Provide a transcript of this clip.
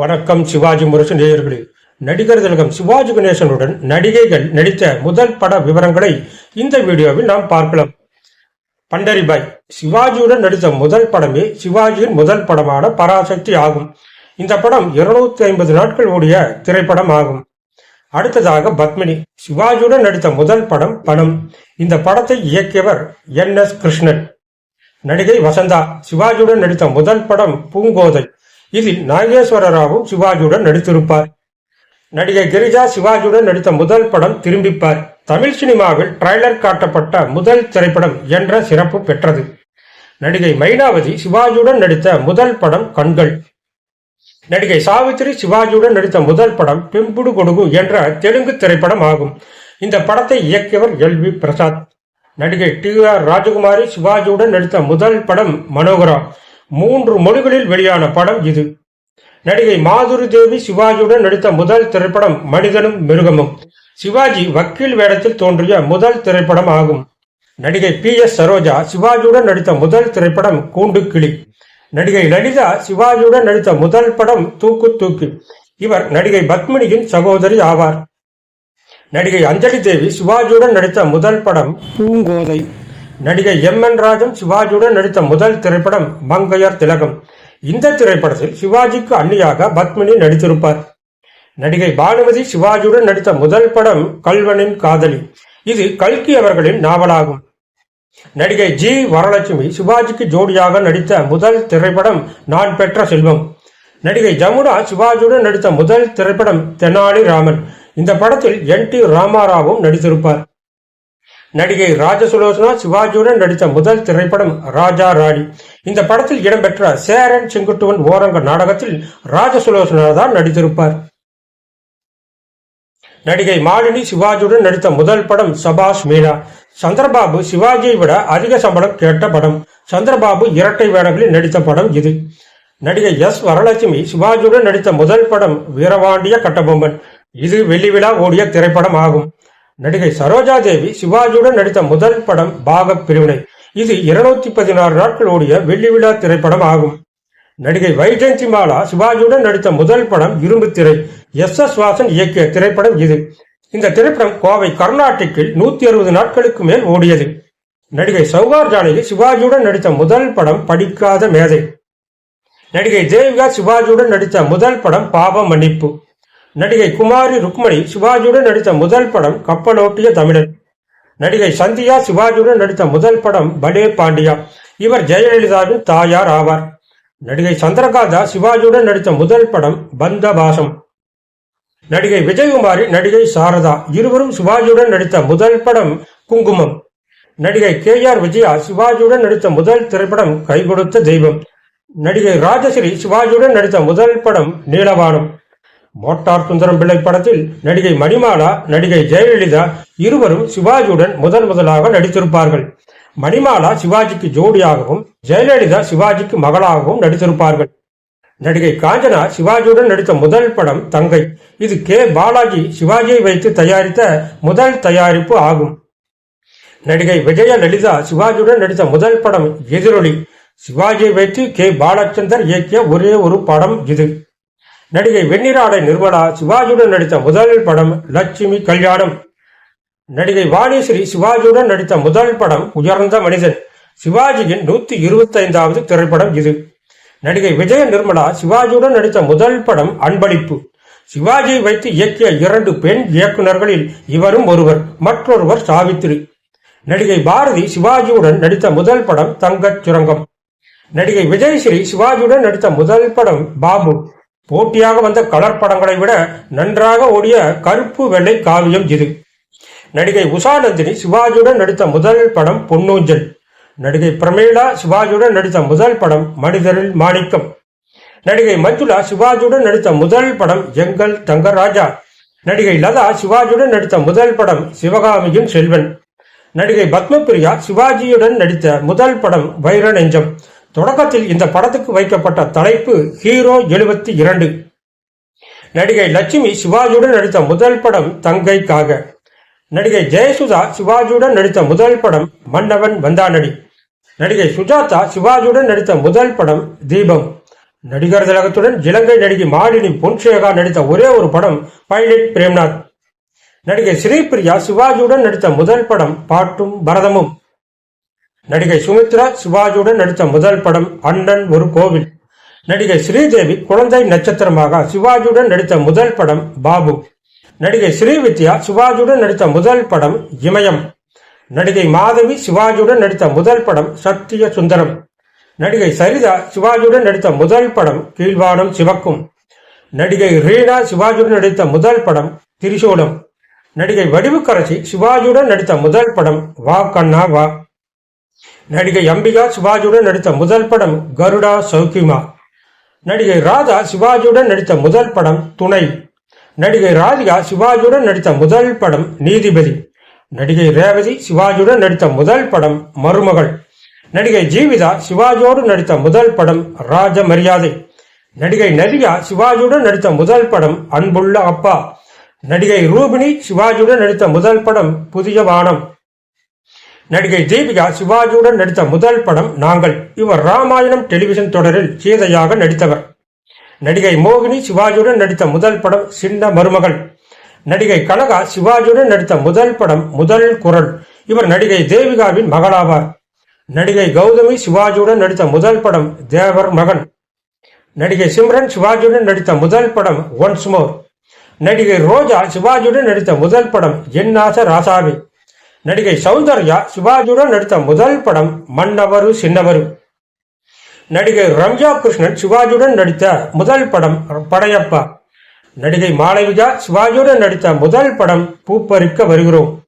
வணக்கம் சிவாஜி முரசு நேயர்களே. நடிகர் திலகம் சிவாஜி கணேசனுடன் நடிகைகள் நடித்த முதல் பட விவரங்களை இந்த வீடியோவில் நாம் பார்க்கலாம். பண்டரிபாய். சிவாஜியுடன் நடித்த முதல் படமே சிவாஜியின் முதல் படமான பராசக்தி ஆகும். இந்த படம் இருநூத்தி ஐம்பது நாட்கள் ஓடிய திரைப்படம் ஆகும் அடுத்ததாக பத்மினி. சிவாஜியுடன் நடித்த முதல் படம் பணம். இந்த படத்தை இயக்கியவர் என் எஸ் கிருஷ்ணன். நடிகை வசந்தா. சிவாஜியுடன் நடித்த முதல் படம் பூங்கோதை. இதில் நாகேஸ்வர ராவும் சிவாஜியுடன் நடித்திருப்பார். நடிகை கிரிஜா சிவாஜியுடன் நடித்த முதல் படம் திரும்பிப்பார். தமிழ் சினிமாவில் ட்ரைலர் காட்டப்பட்ட முதல் திரைப்படம் என்ற சிறப்பு பெற்றது. நடிகை மைனாவதி சிவாஜியுடன் நடித்த முதல் படம் கண்கள். நடிகை சாவித்திரி சிவாஜியுடன் நடித்த முதல் படம் பெம்புடு கொடுகு என்ற தெலுங்கு திரைப்படம் ஆகும். இந்த படத்தை இயக்கியவர் எல் வி பிரசாத். நடிகை டி ஆர் ராஜகுமாரி சிவாஜியுடன் நடித்த முதல் படம் மனோகரா. மூன்று மொழிகளில் வெளியான படம் இது. நடிகை மாதுரி தேவி சிவாஜியுடன் நடித்த முதல் திரைப்படம் மனிதனும் மிருகமும். சிவாஜி வக்கீல் வேடத்தில் தோன்றிய முதல் திரைப்படம் ஆகும். நடிகை பி எஸ் சரோஜா சிவாஜியுடன் நடித்த முதல் திரைப்படம் கூண்டு கிளி. நடிகை லலிதா சிவாஜியுடன் நடித்த முதல் படம் தூக்கு தூக்கு. இவர் நடிகை பத்மினியின் சகோதரி ஆவார். நடிகை அஞ்சலி தேவி சிவாஜியுடன் நடித்த முதல் படம் பூங்கோதை. நடிகை எம் என் ராஜன் சிவாஜியுடன் நடித்த முதல் திரைப்படம் மங்கையர் திலகம். இந்த திரைப்படத்தில் சிவாஜிக்கு அன்னியாக பத்மினி நடித்திருப்பார். நடிகை பானுமதி சிவாஜியுடன் நடித்த முதல் படம் கல்வனின் காதலி. இது கல்கி அவர்களின் நாவலாகும். நடிகை ஜி வரலட்சுமி சிவாஜிக்கு ஜோடியாக நடித்த முதல் திரைப்படம் நான் பெற்ற செல்வம். நடிகை ஜமுனா சிவாஜியுடன் நடித்த முதல் திரைப்படம் தெனாலி ராமன் இந்த படத்தில் என் டி ராமாராவும் நடித்திருப்பார். நடிகை ராஜசுலோசனா சிவாஜியுடன் நடித்த முதல் திரைப்படம் ராஜா ராணி. இந்த படத்தில் இடம்பெற்ற சேரன் செங்குட்டுவன் ஓரங்க நாடகத்தில் ராஜசுலோசனா தான் நடித்திருப்பார். நடிகை மாலினி சிவாஜியுடன் நடித்த முதல் படம் சபாஷ் மீனா. சந்திரபாபு சிவாஜியை விட அதிக சம்பளம் கேட்ட படம். சந்திரபாபு இரட்டை வேடங்களில் நடித்த படம் இது. நடிகை எஸ் வரலட்சுமி சிவாஜியுடன் நடித்த முதல் படம் வீரவாண்டிய கட்டபொம்மன். இது வெள்ளி விழா ஓடிய திரைப்படம் ஆகும் நடிகை சரோஜா தேவி சிவாஜியுடன் நடித்த முதல் படம் பாகப் பிரிவினை. இது இருநூத்தி பதினாறு நாட்கள் ஓடிய வெள்ளி விழா திரைப்படம் ஆகும். நடிகை வைஜெயந்தி மாலா சிவாஜியுடன் நடித்த முதல் படம் இரும்பு திரை எஸ் எஸ் வாசன் இயக்கிய திரைப்படம் இது. இந்த திரைப்படம் கோவை கர்நாடிக்கில் நூத்தி அறுபது நாட்களுக்கு மேல் ஓடியது. நடிகை சௌகார் ஜானகி சிவாஜியுடன் நடித்த முதல் படம் படிக்காத மேதை. நடிகை தேவிகா சிவாஜியுடன் நடித்த முதல் படம் பாவ மன்னிப்பு. நடிகை குமாரி ருக்மணி சிவாஜியுடன் நடித்த முதல் படம் கப்பலோட்டிய தமிழன் நடிகை சந்தியா சிவாஜியுடன் நடித்த முதல் படம் பலே பாண்டியா. இவர் ஜெயலலிதாவின் தாயார் ஆவார். நடிகை சந்திரகாந்தா சிவாஜியுடன் நடித்த முதல் படம் பந்தபாசம். நடிகை விஜயகுமாரி நடிகை சாரதா இருவரும் சிவாஜியுடன் நடித்த முதல் படம் குங்குமம். நடிகை கே ஆர் விஜயா சிவாஜியுடன் நடித்த முதல் திரைப்படம் கை கொடுத்த தெய்வம். நடிகை ராஜஸ்ரீ சிவாஜியுடன் நடித்த முதல் படம் நீலவானம். மோட்டார் சுந்தரம் பிள்ளை படத்தில் நடிகை மணிமாலா நடிகை ஜெயலலிதா இருவரும் சிவாஜியுடன் முதன் முதலாக நடித்திருப்பார்கள். மணிமாலா சிவாஜிக்கு ஜோடியாகவும் ஜெயலலிதா சிவாஜிக்கு மகளாகவும் நடித்திருப்பார்கள். நடிகை காஞ்சனா சிவாஜியுடன் நடித்த முதல் படம் தங்கை. இது கே. பாலாஜி சிவாஜியை வைத்து தயாரித்த முதல் தயாரிப்பு ஆகும். நடிகை விஜய லலிதா சிவாஜியுடன் நடித்த முதல் படம் எதிரொலி. சிவாஜியை வைத்து கே. பாலச்சந்தர் இயக்கிய ஒரே ஒரு படம் இது. நடிகை வெண்ணிராடை நிர்மலா சிவாஜியுடன் நடித்த முதல் படம் லட்சுமி கல்யாணம். நடிகை வாணிஸ்ரீ சிவாஜியுடன் நடித்த முதல் படம் உயர்ந்த மனிதன். சிவாஜியின் நூத்தி இருபத்தைந்தாவது திரைப்படம் இது. நடிகை விஜய நிர்மலா சிவாஜியுடன் நடித்த முதல் படம் அன்பளிப்பு. சிவாஜியை வைத்து இயக்கிய இரண்டு பெண் இயக்குநர்களில் இவரும் ஒருவர் மற்றொருவர் சாவித்திரி. நடிகை பாரதி சிவாஜியுடன் நடித்த முதல் படம் தங்கச் சுரங்கம். நடிகை விஜயஸ்ரீ சிவாஜியுடன் நடித்த முதல் படம் பாபு. போட்டியாக வந்த கலர் படங்களை விட நன்றாக ஓடிய கருப்பு வெள்ளை காவியம் இது. நடிகை உஷா நந்தினி சிவாஜியுடன் நடித்த முதல் படம் பொன்னூஞ்சல். நடிகை பிரமீளா சிவாஜியுடன் நடித்த முதல் படம் மனிதரில் மாணிக்கம். நடிகை மஞ்சுளா சிவாஜியுடன் நடித்த முதல் படம் எங்கள் தங்கராஜா. நடிகை லதா சிவாஜியுடன் நடித்த முதல் படம் சிவகாமியின் செல்வன். நடிகை பத்மபிரியா சிவாஜியுடன் நடித்த முதல் படம் வைர நெஞ்சம். தொடக்கத்தில் இந்த படத்துக்கு வைக்கப்பட்ட தலைப்பு ஹீரோ எழுபத்தி இரண்டு. நடிகை லட்சுமி சிவாஜியுடன் நடித்த முதல் படம் தங்கைக்காக. நடிகை ஜெயசுதா சிவாஜியுடன் நடித்த முதல் படம் மன்னவன் வந்தானடி நடிகை சுஜாதா சிவாஜியுடன் நடித்த முதல் படம் தீபம். நடிகர் திலகத்துடன் இலங்கை நடிகை மாலினி பொன்சேகா நடித்த ஒரே ஒரு படம் பைலட் பிரேம்நாத். நடிகை ஸ்ரீபிரியா சிவாஜியுடன் நடித்த முதல் படம் பாட்டும் பரதமும். நடிகை சுமித்ரா சிவாஜியுடன் நடித்த முதல் படம் அண்ணன் ஒரு கோவில். நடிகை ஸ்ரீதேவி குழந்தை நட்சத்திரமாக சிவாஜியுடன் நடித்த முதல் படம் பாபு. நடிகை ஸ்ரீவித்யா சிவாஜியுடன் நடித்த முதல் படம் இமயம். நடிகை மாதவி சிவாஜியுடன் நடித்த முதல் படம் சத்திய சுந்தரம் நடிகை சரிதா சிவாஜியுடன் நடித்த முதல் படம் கீழ்வானம் சிவக்கும். நடிகை ரீனா சிவாஜியுடன் நடித்த முதல் படம் திரிசூலம். நடிகை வடிவுக்கரசி சிவாஜியுடன் நடித்த முதல் படம் வா கண்ணா வா. நடிகை அம்பிகா சிவாஜியுடன் நடித்த முதல் படம் கருடா சௌக்கிமா. நடிகை ராதா சிவாஜியுடன் நடித்த முதல் படம் துணை. நடிகை ராதிகா சிவாஜியுடன் நடித்த முதல் படம் நீதிபதி. நடிகை ரேவதி சிவாஜியுடன் நடித்த முதல் படம் மருமகள். நடிகை ஜீவிதா சிவாஜியோடு நடித்த முதல் படம் ராஜ மரியாதை நடிகை நதியா சிவாஜியுடன் நடித்த முதல் படம் அன்புள்ள அப்பா. நடிகை ரூபினி சிவாஜியுடன் நடித்த முதல் படம் புதிய வானம். நடிகை தீபிகா சிவாஜியுடன் நடித்த முதல் படம் நாங்கள். இவர் ராமாயணம் டெலிவிஷன் தொடரில் சீதையாக நடித்தவர். நடிகை மோகினி சிவாஜியுடன் நடித்த முதல் படம் சின்ன மருமகள். நடிகை கனகா சிவாஜியுடன் நடித்த முதல் படம் முதல் குரல். இவர் நடிகை தேவிகாவின் மகளாவார். நடிகை கௌதமி சிவாஜியுடன் நடித்த முதல் படம் தேவர் மகன். நடிகை சிம்ரன் சிவாஜியுடன் நடித்த முதல் படம் ஒன்ஸ் மோர். நடிகை ரோஜா சிவாஜியுடன் நடித்த முதல் படம் என்னாச ராசாவே. நடிகை சௌந்தர்யா சிவாஜியுடன் நடித்த முதல் படம் மன்னவரு சின்னவரு. நடிகை ரம்யா கிருஷ்ணன் சிவாஜியுடன் நடித்த முதல் படம் படையப்பா. நடிகை மாளவிகா சிவாஜியுடன் நடித்த முதல் படம் பூப்பறிக்க வருகிறோம்.